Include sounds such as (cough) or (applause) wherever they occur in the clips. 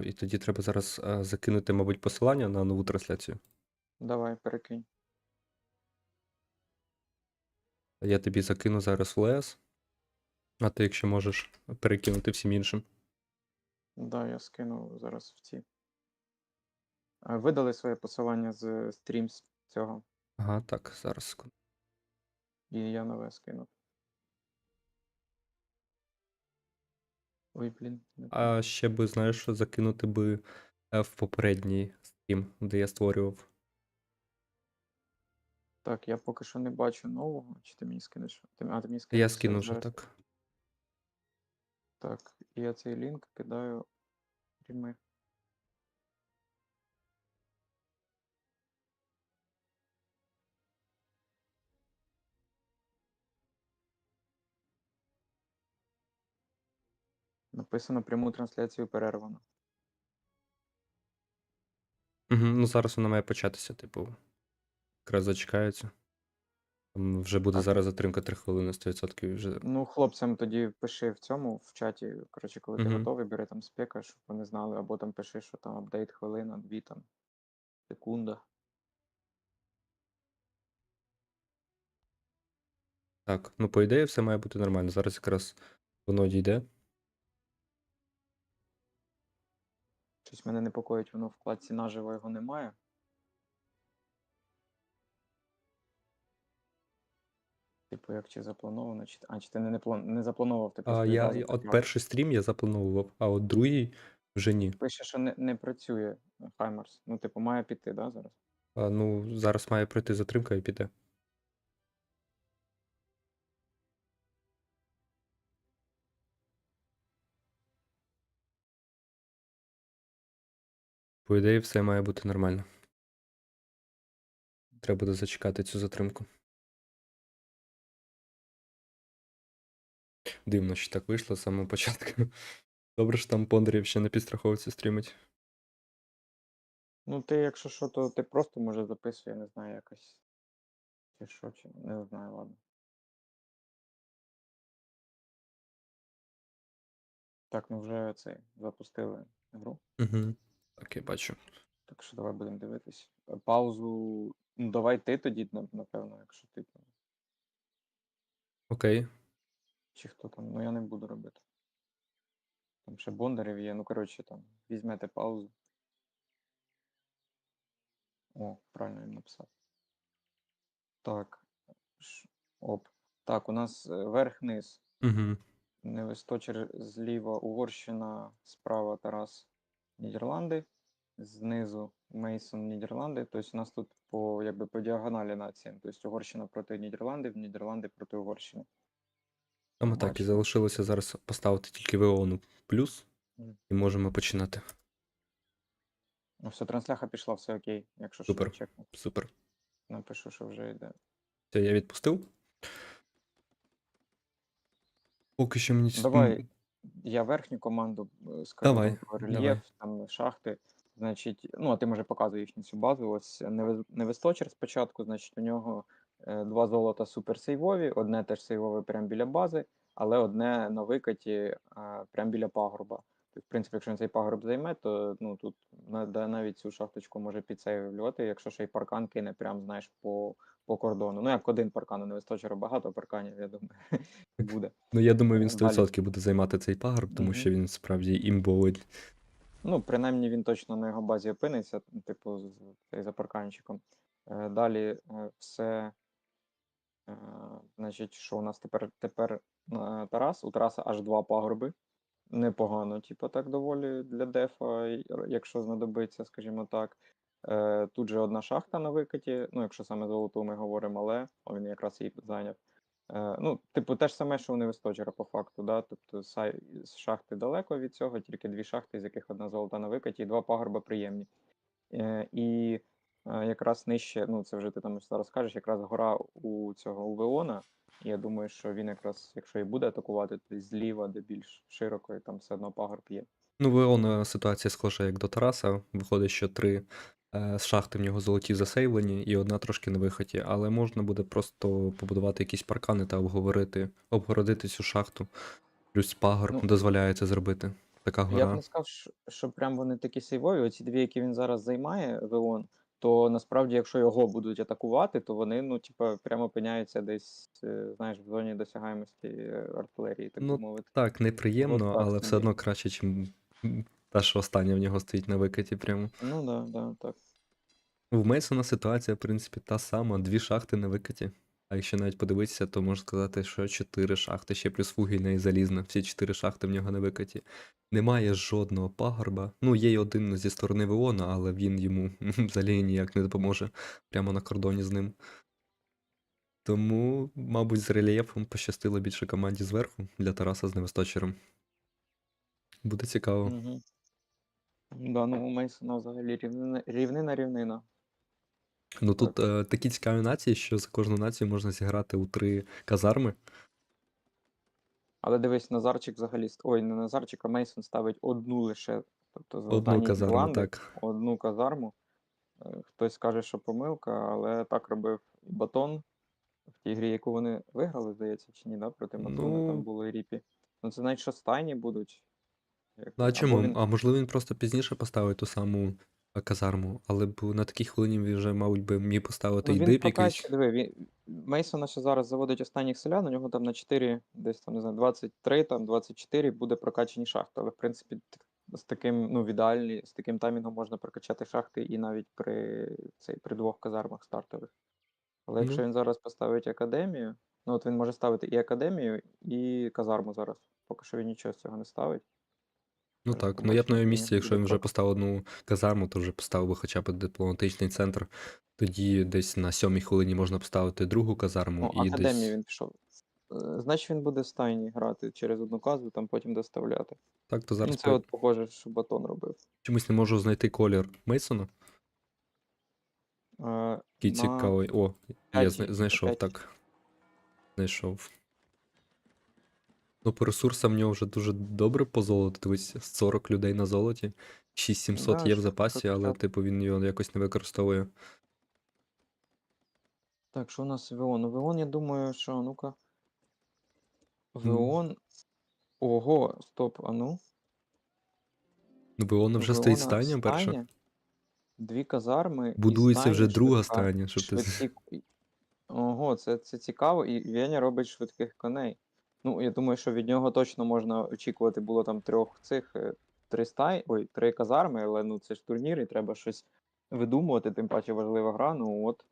І тоді треба зараз е, закинути, мабуть, посилання на нову трансляцію. Давай, перекинь. Я тобі закину зараз в ЛС, а ти, якщо можеш, перекинути всім іншим. Да, я скину зараз в ці. Видали своє посилання з стрімс цього, Ага, так, зараз і я нове скинув. Ой, блін. А ще би, знаєш, закинути би е, в попередній стрім, де я створював. Так, я поки що не бачу нового. Чи ти мені скинеш? Ти, а, ти мені скинеш Я скину вже зараз. так. Так, і я цей лінк кидаю прямих. Написано пряму трансляцію перервано. Угу, ну зараз вона має початися, типу. Якраз зачекається. Там вже буде зараз затримка 3 хвилини 100% вже. Ну, хлопцям тоді пиши в цьому, в чаті, коротше, коли ти Мгм. готовий, бери там спека, щоб вони знали, або там пиши, що там апдейт хвилина, дві там, секунда. Так, ну по ідеї все має бути нормально. Зараз якраз воно дійде. Щось мене непокоїть, воно в вкладці наживо його немає. Типу, як чи заплановано, чи. А, чи ти не, не, план... не заплановував, ти А просто я от перший стрім я заплановував, а от другий вже ні. Пише, що не, не працює Хаймерс. Ну, типу, має піти, да, зараз? А, ну, зараз має пройти затримка і піде. По ідеї, все має бути нормально. Треба буде зачекати цю затримку. Дивно, що так вийшло з самого початку. Добре, що там Пондарів ще на підстраховці стрімить. Ну, ти, якщо що, то ти просто може записуй, я не знаю, якось. Чи що, чи не знаю, ладно. Так, ну вже цей запустили гру. Угу. Так, я бачу. Так що давай будемо дивитись. Е, Паузу. Ну, давай ти тоді, напевно, якщо ти. Окей. Чи хто там. Ну я не буду робити. Там ще Бондарів є. Ну, коротше, там, візьмете паузу. О, правильно він написав. Так. Оп. Так, у нас е, верх-низ. Угу. Невисточер зліва Угорщина, справа Тарас Нідерланди, знизу Мейсон Нідерланди. Тобто у нас тут по, якби, по діагоналі нації. Тобто Угорщина проти Нідерландів, Нідерланди проти Угорщини. Саме так, і залишилося зараз поставити тільки ВОНу плюс, і можемо починати. Ну, все, трансляха пішла, все окей. Якщо що, Супер. чекну. Супер. Напишу, що вже йде. Все, я відпустив. Поки що мені. Давай я верхню команду е, скажу Давай, про давай. рельєф, там шахти. Значить, ну, а ти може показує їхню цю базу. Ось Неве- Невесточер спочатку, значить, у нього е, два золота суперсейвові, одне теж сейвове прямо біля бази, але одне на викаті е, прямо біля пагорба. В принципі, якщо він цей пагорб займе, то ну, тут навіть цю шахточку може підсейвлювати, якщо ще й паркан кине, прям, знаєш, по, по кордону. Ну, як один паркан, у Невесточера багато парканів, я думаю, (laughs) буде. Ну, я думаю, він Е, 100% буде займати цей пагорб, тому що він справді імбовий. Ну, принаймні він точно на його базі опиниться, типу, з за парканчиком. Е, Далі е, все. е, Значить, що у нас тепер тепер е, Тарас? У Тараса аж два пагорби. Непогано, типу, так доволі для дефа, якщо знадобиться, скажімо так. Е, Тут же одна шахта на викаті, ну, якщо саме золоту ми говоримо, але він якраз її зайняв. Е, Ну, типу, те ж саме, що у Невесточера по факту, да? тобто з шахти далеко від цього, тільки дві шахти, з яких одна золота на викаті, і два пагорба приємні. Е, І якраз нижче, ну це вже ти там зараз скажеш, якраз гора у цього. І Я думаю, що він якраз, якщо і буде атакувати, то зліва, де більш широко, і там все одно пагорб є. Ну, Веона ситуація схожа як до Тараса. Виходить, що три е, з шахти в нього золоті засейвлені, і одна трошки на виході. Але можна буде просто побудувати якісь паркани та обговорити, обгородити цю шахту. Плюс пагорб Ну, дозволяє це зробити. така Я б не сказав, що, що прям вони такі сейвові. Оці дві, які він зараз займає, Веон, то насправді, якщо його будуть атакувати, то вони, ну, типа, прямо опиняються десь, е, знаєш, в зоні досягаємості е, артилерії, так би Ну, мовити. Так, неприємно, От але все одно краще, ніж та, що остання в нього стоїть на викаті прямо. Ну да, да, так. В Мейсона ситуація, в принципі, та сама, дві шахти на викаті. А якщо навіть подивитися, то можна сказати, що чотири шахти, ще плюс вугільна і залізна. Всі чотири шахти в нього на викаті. Немає жодного пагорба. Ну, є й один зі сторони Веона, але він йому (laughs) взагалі ніяк не допоможе прямо на кордоні з ним. Тому, мабуть, з рельєфом пощастило більше команді зверху для Тараса з Невисточером. Буде цікаво. Угу. Да, ну у Мейсона взагалі рівнина рівнина. Ну тут е, такі цікаві нації, що за кожну націю можна зіграти у три казарми. Але дивись, Назарчик взагалі. ст- Ой, не Назарчик, а Мейсон ставить одну лише. Тобто з Одну казарму, Ірланди, так. одну казарму. Е, Хтось каже, що помилка, але так робив і Батон в тій грі, яку вони виграли, здається, чи ні, да? проти Батона Ну. там було і Ріпі. Ну це значить, що стайні будуть. Як- Ну, а або чому? він- А можливо, він просто пізніше поставить ту саму казарму, але б на такій хвилині він вже, мабуть, би міг поставити Ну, і він дип якийсь. диви, він, Мейсона ще зараз заводить останніх селян, у нього там на 4, десь там, не знаю, 23, там 24 буде прокачані шахти. Але, в принципі, т- з таким, ну, в ідеальні, з таким таймінгом можна прокачати шахти і навіть при, цей, при двох казармах стартових. Але якщо Ну. він зараз поставить академію, ну от він може ставити і академію, і казарму зараз. Поки що він нічого з цього не ставить. Ну так, ну я б на його місці, якщо він вже поставив одну казарму, то вже поставив би хоча б дипломатичний центр. Тоді десь на сьомій хвилині можна поставити другу казарму Ну, і академію десь. він пішов. Е, Значить, він буде в стайні грати через одну казу, там потім доставляти. Так, то зараз це по- от похоже, що батон робив. чомусь не можу знайти колір Мейсона. Е, Який на цікавий. О, я знайшов, п'ятій. так. Знайшов. Ну, по ресурсам в нього вже дуже добре по золоту. Дивись, 40 людей на золоті. 6700 Да, є в запасі, але, 150. типу, він його якось не використовує. Так, що у нас Веон? Ну, Веон, я думаю, що ну-ка. Веон. Ого, стоп, а ну. Ну, бо воно вже стоїть Веона стайня перша. стайня, Дві казарми. і Будується вже друга швидка, стайня, щоб ти. швидкі... Ого, це, це цікаво, і Веня робить швидких коней. Ну, я думаю, що від нього точно можна очікувати було там трьох цих е, три стай, ой, три казарми, але ну це ж турнір, і треба щось видумувати, тим паче важлива гра. Ну от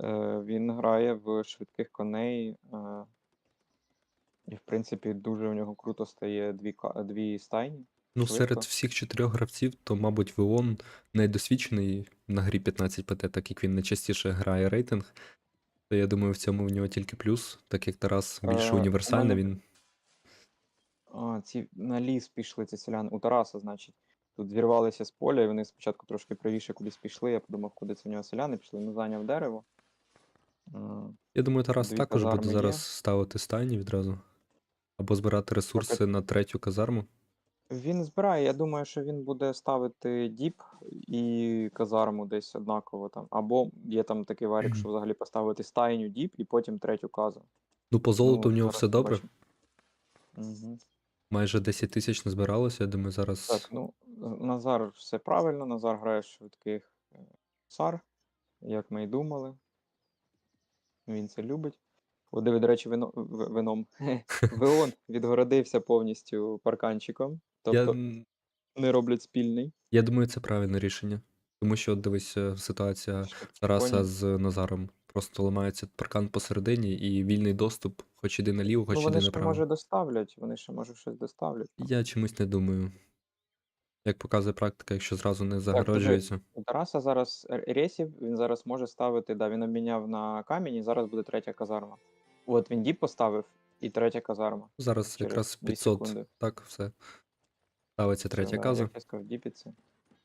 е, він грає в швидких коней. Е, і, в принципі, дуже у нього круто стає дві, дві стайні. Ну, серед всіх чотирьох гравців, то, мабуть, Веон найдосвідчений на грі 15 ПТ, так як він найчастіше грає рейтинг. То я думаю, в цьому в нього тільки плюс, так як Тарас більш Е, універсальний, мене- він. А, ці на ліс пішли ці селяни. У Тараса, значить. Тут зірвалися з поля, і вони спочатку трошки правіше кудись пішли. Я подумав, куди це в нього селяни пішли. Ну, зайняв дерево. Я думаю, Тарас Дві також буде казарми є. зараз ставити стайні відразу. Або збирати ресурси на третю казарму. Він збирає, я думаю, що він буде ставити діп і казарму десь однаково там. Або є там такий варік, що взагалі поставити стайню діп і потім третю казу. Ну, по золоту Ну, в нього зараз все добре. побачимо. Майже 10 тисяч назбиралося. Я думаю, зараз. Так, ну, Назар все правильно, Назар грає швидких е, сар, як ми і думали. Він це любить. О, диви, до речі, вино, в- вином. (laughs) Веон відгородився повністю парканчиком, тобто м, не роблять спільний. я думаю, це правильне рішення. Тому що, от дивись, е, ситуація Тараса з Назаром. Просто ламається паркан посередині і вільний доступ, хоч іди наліво, хоч Ну, іди вони ще направо. може доставлять, вони ще може щось доставлять. Я чомусь не думаю. Як показує практика, якщо зразу не загороджується. У Тараса зараз р- ресів, він зараз може ставити, да, він обміняв на камінь, і зараз буде третя казарма. От він діп поставив, і третя казарма. Зараз через якраз 500. секунди. Так, все. Ставиться третя каза. Як я сказав, діпіці.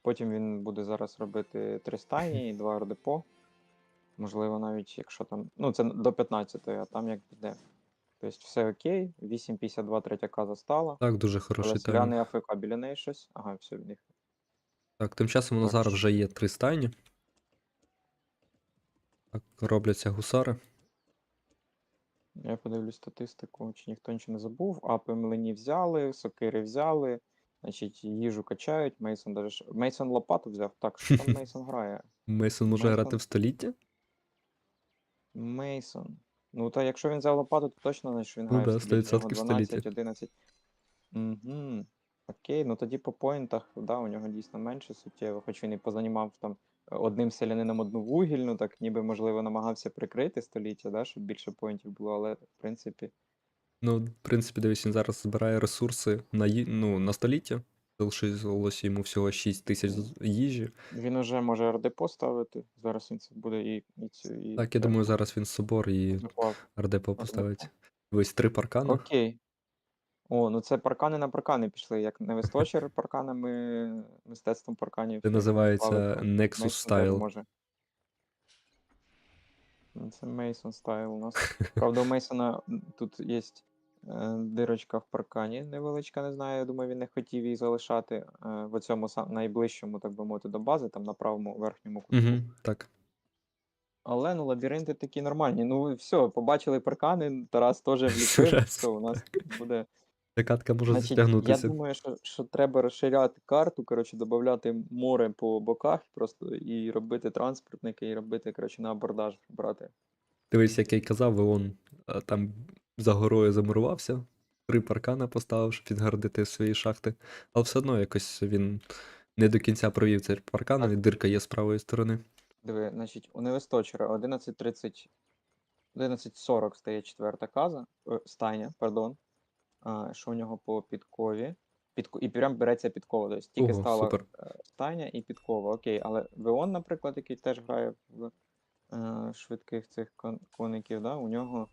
Потім він буде зараз робити три стайні і два РДПО. Можливо, навіть якщо там. Ну, це до 15, а там як піде. Тобто все окей, 8.52 третя каза стала. Так, дуже хороший селяни таймінг. АФК біля неї щось. Ага, все, в них. Так, тим часом у Так, Назара вже є три стайні. Так, робляться гусари. Я подивлюсь статистику, чи ніхто нічого не забув. Апи млині взяли, сокири взяли, Значить, їжу качають, Мейсон даже. ш- Мейсон лопату взяв. Так, що там (laughs) Мейсон грає? Мейсон може грати в століття? Мейсон. Ну, та якщо він взяв лопату, то точно значить він Ну грає да, в столітті. 100% в столітті. 12, 11. Угу. Окей, ну тоді по поінтах, да, у нього дійсно менше суттєво, хоч він і позанімав там е, одним селянином одну вугільну, так ніби, можливо, намагався прикрити століття, да, щоб більше поінтів було, але в принципі. Ну, в принципі, дивись, він зараз збирає ресурси на, ї... ну, на століття. Залишилось йому всього 6 тисяч їжі. Він уже може РД поставити. Зараз він це буде і, і цю. І Так, я думаю, зараз він собор і заховав. ардепо поставить. Дивись, три паркани. Окей. О, ну це паркани на паркани пішли, як не висточер парканами, мистецтвом парканів. Це називається Nexus Style. може. Ну, Це Мейсон стайл у нас. (laughs) Правда, у Мейсона тут є дирочка в паркані невеличка, не знаю. Я думаю, він не хотів її залишати е, в цьому найближчому, так би мовити, до бази, там на правому верхньому кутку. Угу, так. Але ну лабіринти такі нормальні. Ну все, побачили паркани, Тарас теж (laughs) вліпив. Все, у нас буде. Катка може Значить, я думаю, що, що треба розширяти карту, коротше, додати море по боках просто і робити транспортники, і робити, коротше, на абордаж брати. Дивись, як я й казав, Веон а, там за горою замурувався, три паркана поставив, щоб відгородити свої шахти. Але все одно якось він не до кінця провів цей паркан, і дирка є з правої сторони. Диви, значить, у Невесточера 11.30, 11.40 стає четверта каза, е, стайня, пардон. А, що у нього по підкові? Підко... І прям береться підкова. Тобто тільки Ого, стала супер. е, стайня і підкова. Окей, але Веон, наприклад, який теж грає в е, швидких цих кон- коників, да? у нього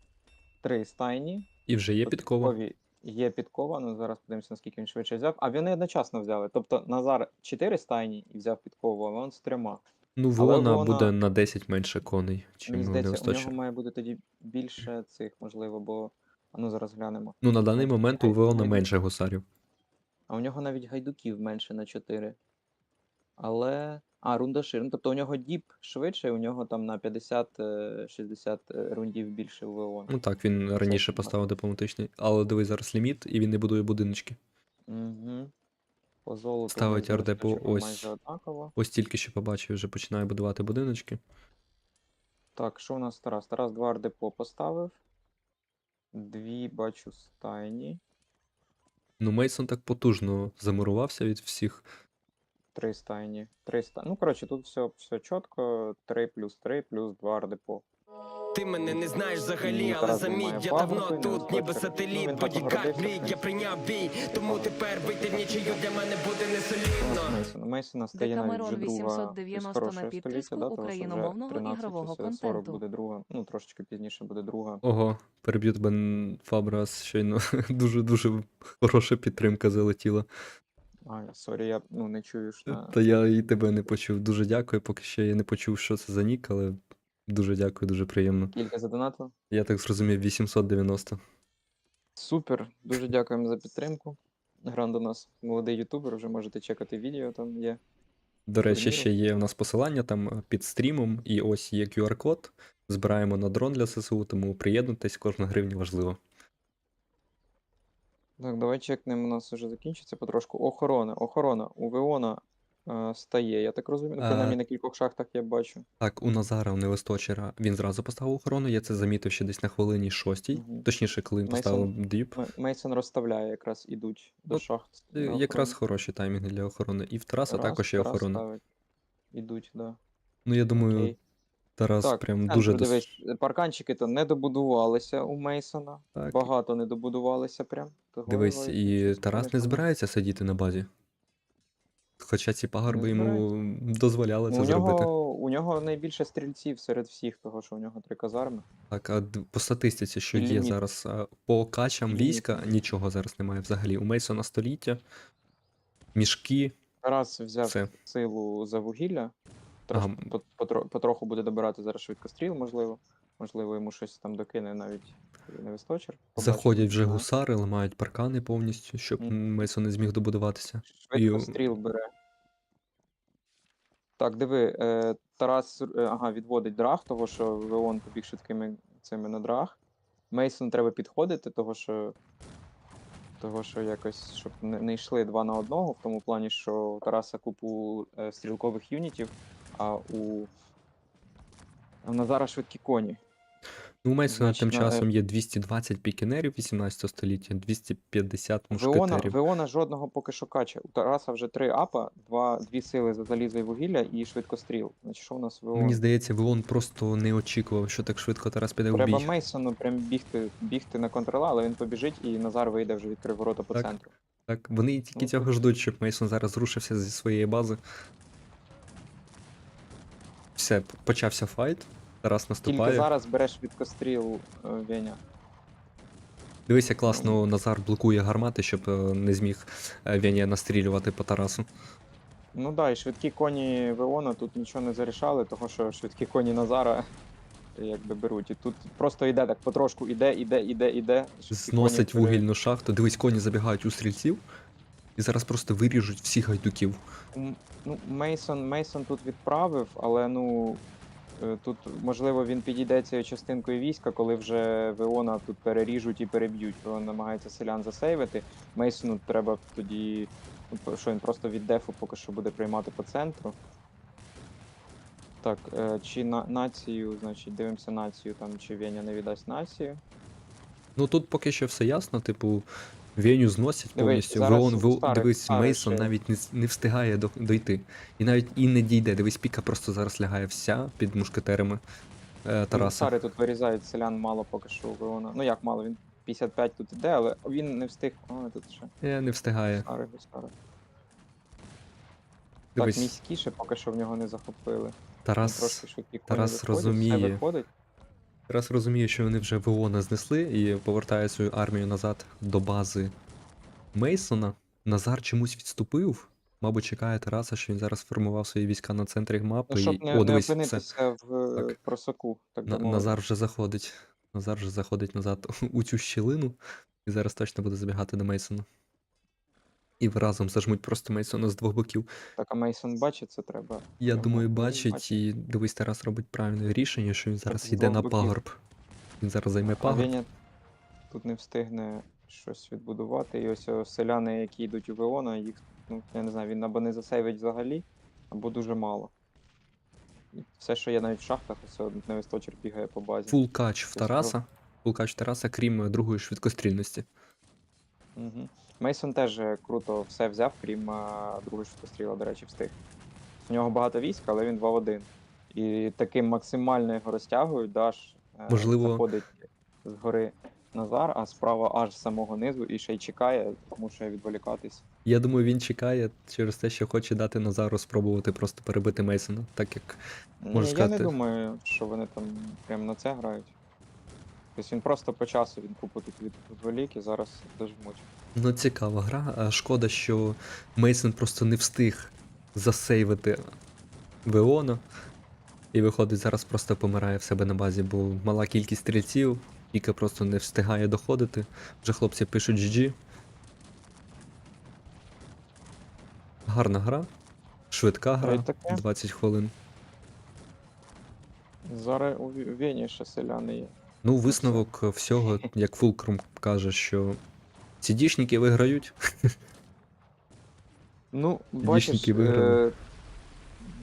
три стайні. І вже є підкова. Є підкова, ну зараз подивимося, наскільки він швидше взяв. А вони одночасно взяли. Тобто Назар 4 стайні і взяв підкову, а Веон з трьома. Ну, Але Веона Веона- буде на 10 менше коней, чим здається, у нього має бути тоді більше цих, можливо, бо. А ну зараз глянемо. Ну, на даний момент у Веона менше гусарів. А у нього навіть гайдуків менше на 4. Але. А, рундашир. Ну, тобто у нього діп швидше, у нього там на 50-60 рундів більше у Веона. Ну так, він раніше поставив дипломатичний, але дивись зараз ліміт, і він не будує будиночки. Угу. По золоту. Ставить ардепу ось. Ось тільки що побачив, вже починає будувати будиночки. Так, що у нас Тарас? Тарас два ардепо поставив. Дві бачу стайні. Ну, Мейсон так потужно замурувався від всіх. Три стайні. Три ста... Ну, коротше, тут все, все чітко. 3 плюс 3 плюс 2 ардепо. Ти мене не знаєш взагалі, але Тарас заміть, я давно тут, не ніби. Ну, сателіт, так мрій, я прийняв бій, тому тепер вийти в нічию для мене буде не солідно. Мейсона. Мейсона стає навіть вже друга із 890 хорошого на століття, да, тому що вже україномовного 13 ігрового чи 40 контенту. буде друга. Ну, трошечки пізніше буде друга. Ого, переб'ю тебе Фабрас щойно (laughs) дуже-дуже хороша підтримка залетіла. А, сорі, я ну, не чую, що... Та я і тебе не почув. Дуже дякую. Поки що я не почув, що це за нік, але дуже дякую, дуже приємно. Кілька задонатив. Я так зрозумів, 890. Супер, дуже дякуємо за підтримку. Гранд у нас молодий ютубер, вже можете чекати відео, там є. До речі, ще є у нас посилання там е, під стрімом, і ось є QR-код. Збираємо на дрон для ССУ, тому приєднуйтесь, кожна гривня важлива. Так, давай чекнемо, у нас вже закінчиться потрошку. Охорона, охорона. У Веона е, стає, я так розумію. Ну, принаймні Е, на кількох шахтах я бачу. Так, у Назара, у Невесточера, він зразу поставив охорону, я це замітив ще десь на хвилині шостій. Мгм. Точніше, коли він Мейсон- поставив діп. М- Мейсон розставляє, якраз ідуть до Ну, шахт. Е, на Якраз охорону. хороші таймінги для охорони. І в Тараса Тарас- також є охорона. ставить. Ідуть, да. Ну, я думаю, Окей. Тарас Так, прям центр, дуже дос... дивись, парканчики то не добудувалися у Мейсона. Так, Багато не добудувалися прям. Того Дивись, його і Тарас не збирається сидіти на базі. Хоча ці пагорби йому дозволяли це у, зробити. нього, у нього найбільше стрільців серед всіх, того що у нього три казарми. Так, а по статистиці, що І є зараз по качам Ліміт. війська, нічого зараз немає взагалі. У Мейсона століття, мішки, Тарас взяв все. силу за вугілля. Трошки, Ага. потро- потроху буде добирати зараз швидкостріл, можливо. Можливо, йому щось там докине навіть невисточер. Заходять вже гусари, ламають паркани повністю, щоб Мгм. Мейсон не зміг добудуватися. Швидкостріл бере. Так, диви, е, Тарас е, ага, відводить драг, того що Веон побіг швидкими цими на драг. Мейсон треба підходити, того що Того, що якось, щоб не, не йшли два на одного, в тому плані, що Тараса купу е, стрілкових юнітів, а у Назара швидкі коні. Ну, у Мейсона Значить, тим на- часом є 220 пікінерів 18 століття, 250 Веона, мушкетерів. Веона жодного поки що каче. У Тараса вже три апа, два, дві сили за залізо і вугілля і швидкостріл. Значить, що у нас Веон? Мені здається, Веон просто не очікував, що так швидко Тарас піде в Треба бій. Мейсону прям бігти, бігти на контрола, але він побіжить і Назар вийде вже відкрив ворота по Так. центру. Так, вони тільки Ну, цього ждуть, щоб Мейсон зараз зрушився зі своєї бази. Все, почався файт. Тарас Тільки наступає. зараз бере швидкостріл е, Веня. Дивися, класно Назар блокує гармати, щоб е, не зміг е, Венія настрілювати по Тарасу. Ну да, і швидкі коні Веона тут нічого не зарішали, того що швидкі коні Назара якби беруть. І тут просто йде так потрошку, іде, іде, іде, іде. Зносить коні вугільну шахту. Дивись, коні забігають у стрільців. І зараз просто виріжуть всіх гайдуків. Ну, Мейсон, Мейсон тут відправив, але ну. е, Тут, можливо, він підійде цією частинкою війська, коли вже Веона тут переріжуть і переб'ють. Веон намагається селян засейвити. Мейсону треба тоді. ну, Що він просто від дефу поки що буде приймати по центру. Так, е, чи на націю, значить, дивимося націю, там, чи Веня не віддасть націю. Ну тут поки що все ясно, типу, Веню зносять Дивись, повністю. зараз Веон- старий- дивись, старий Мейсон ще- навіть не, с- не встигає до, дойти. І навіть і не дійде. Дивись, піка просто зараз лягає вся під мушкетерами е, Тараса. Сари тут вирізають селян мало поки що у Веона. Ну як мало, він 55 тут іде, але він не встиг. О, тут ще. Е, не встигає. Старий, старий. Дивись, Так, міськіше поки що в нього не захопили. Він Тарас, Трошки швидкі коні Тарас виходять, все розуміє. виходить. Тарас розуміє, що вони вже Веона знесли і повертає свою армію назад до бази Мейсона. Назар чомусь відступив. Мабуть, чекає Тараса, що він зараз формував свої війська на центрі мапи. Ну, щоб і... не, О, не дивись, все. опинитися в Так. так. просаку, так На. Назар вже заходить. Назар вже заходить назад (laughs) у цю щілину і зараз точно буде забігати до Мейсона. І разом зажмуть просто Мейсона з двох боків. Так, а Мейсон бачить, це треба. Я Його думаю, бачить, бачить. і дивись, Тарас робить правильне рішення, що він зараз з йде двох на боків. пагорб. Він зараз займе пагорб. Веня тут не встигне щось відбудувати. І ось о, селяни, які йдуть у Веона, їх, ну, я не знаю, він або не засейвить взагалі, або дуже мало. І все, що є навіть в шахтах, все одне висточер бігає по базі. Фул кач в Тараса. Фул кач Тараса, крім е, другої швидкострільності. Угу. Мейсон теж е, круто все взяв, крім а, другої швидкостріла, до речі, встиг. У нього багато військ, але він 2 в 1. І таким максимально його розтягують, даш е, Можливо- заходить з гори Назар, а справа аж з самого низу і ще й чекає, мушує відволікатись. Я думаю, він чекає через те, що хоче дати Назару спробувати просто перебити Мейсона, так як Можна я сказати- не думаю, що вони там прям на це грають. Тобто він просто по часу він купу тут від- відволік і зараз дожмуть. Ну, цікава гра. А шкода, що Мейсон просто не встиг засейвити Веона. І виходить, зараз просто помирає в себе на базі, бо мала кількість стрільців, Піка просто не встигає доходити. Вже хлопці пишуть GG. Гарна гра. Швидка гра. 20 хвилин. Зараз у Вені ще селяни є. Ну, висновок всього, як Фулкрум каже, що сідішники виграють. Ну, бачиш, е,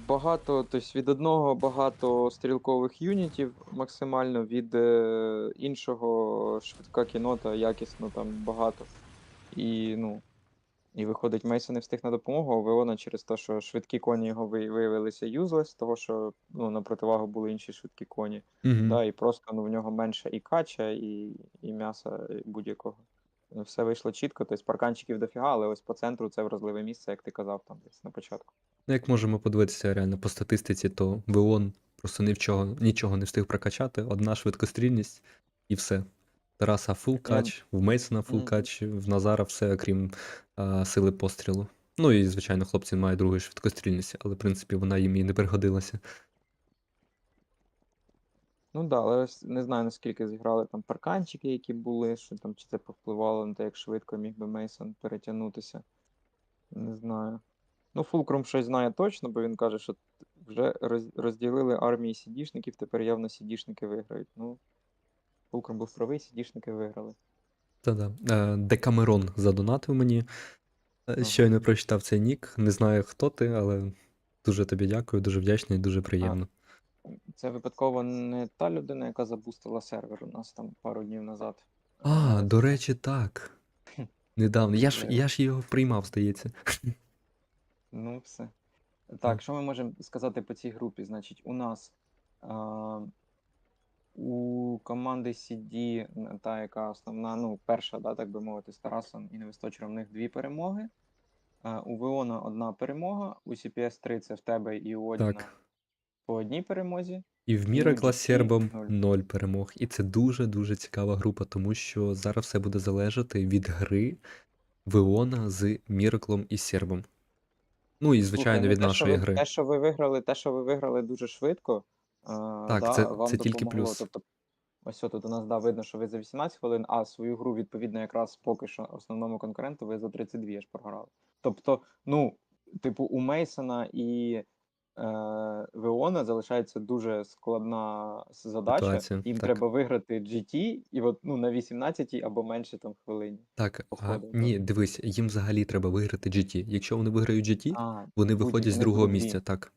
багато, тобто від одного багато стрілкових юнітів максимально, від е, іншого швидка кінота, якісно там багато. І, ну, і виходить, Мейсон не встиг на допомогу, а Веона через те, що швидкі коні його виявилися юзлес, того що ну, на противагу були інші швидкі коні. Мгм. Да, і просто ну, в нього менше і кача, і, і м'яса і будь-якого. Ну, Все вийшло чітко, тобто парканчиків дофіга, але ось по центру це вразливе місце, як ти казав там десь на початку. Ну, як можемо подивитися реально по статистиці, то Веон просто ні в чого, нічого не встиг прокачати, одна швидкострільність і все. Тараса фул кач, в Мейсона фул Мгм. кач, в Назара все, крім а, сили пострілу. Ну і, звичайно, хлопці мають другу швидкострільність, але в принципі вона їм і не пригодилася. Ну так, да, але ось не знаю наскільки зіграли там парканчики, які були, що там чи це повпливало на те, як швидко міг би Мейсон перетягнутися. Не знаю. Ну, Фулкрум щось знає точно, бо він каже, що вже розділили армії сідішників, тепер явно сідішники виграють. Ну, Фулкрум був правий, сідішники виграли. Та-да. Е, Декамерон задонатив мені. Е, Щойно прочитав цей нік. Не знаю, хто ти, але дуже тобі дякую, дуже вдячний, дуже приємно. Це випадково не та людина, яка забустила сервер у нас там пару днів назад. А, Е, до речі, так. Недавно. Я ж, я ж його приймав, здається. Ну, все. Так, що ми можемо сказати по цій групі? Значить, у нас а, у команди CD, та, яка основна, ну, перша, да, так би мовити, з Тарасом і Невисточером, в них дві перемоги. У Веона одна перемога, у CPS 3 це в тебе і у Одіна Так. по одній перемозі. І в Ну, Міракла з Сербом ноль перемог. І це дуже-дуже цікава група, тому що зараз все буде залежати від гри Веона з Міраклом і Сербом. Ну і, звичайно, Слухай, від ну, те, нашої ви, гри. Те, що ви виграли, те, що ви виграли дуже швидко, Так, да, це- вам це тільки допомогло. плюс. Тобто, ось тут у нас да, видно, що ви за 18 хвилин, а свою гру, відповідно, якраз поки що основному конкуренту ви за 32 аж програли. Тобто, ну, типу, у Мейсона і е, Веона залишається дуже складна задача. Ситуація, Їм так. треба виграти GT і от, ну, на 18 або менше там хвилині. Так, а, ні, дивись, їм взагалі треба виграти GT. Якщо вони виграють GT, А, вони виходять з другого місця, так.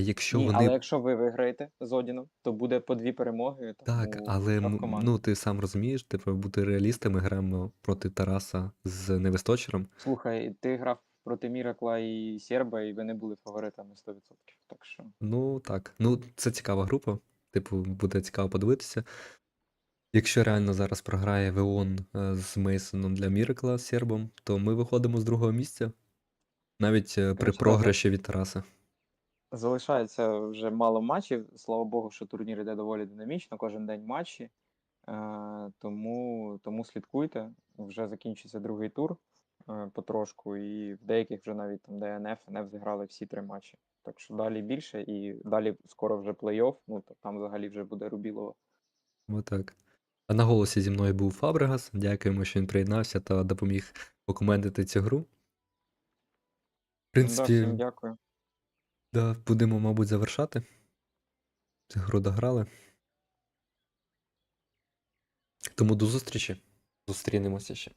А якщо Ні, вони. але якщо ви виграєте з Одіном, то буде по дві перемоги. Там, Так, у але м- ну ти сам розумієш, типу бути реалістами, граємо проти Тараса з Невисточером. Слухай, ти грав проти Міракла і Серба, і ви не були фаворитами 100%. Так що Ну так, ну це цікава група. Типу, буде цікаво подивитися. Якщо реально зараз програє Веон е, з Мейсоном для Міракла з Сербом, то ми виходимо з другого місця. Навіть е, при Коротше, так, програші від Тараса. Залишається вже мало матчів. Слава Богу, що турнір йде доволі динамічно, кожен день матчі. Е, тому, тому слідкуйте. Вже закінчиться другий тур е, потрошку, і в деяких вже навіть там ДНФ, НФ зіграли всі три матчі. Так що далі більше, і далі скоро вже плей-офф. Ну то там взагалі вже буде Рубілово. Отак. А на голосі зі мною був Фабрегас. Дякуємо, що він приєднався та допоміг покоментити цю гру. В Да, всім дякую. Да, будемо, мабуть, завершати. Цю гру дограли. Тому до зустрічі. Зустрінемося ще.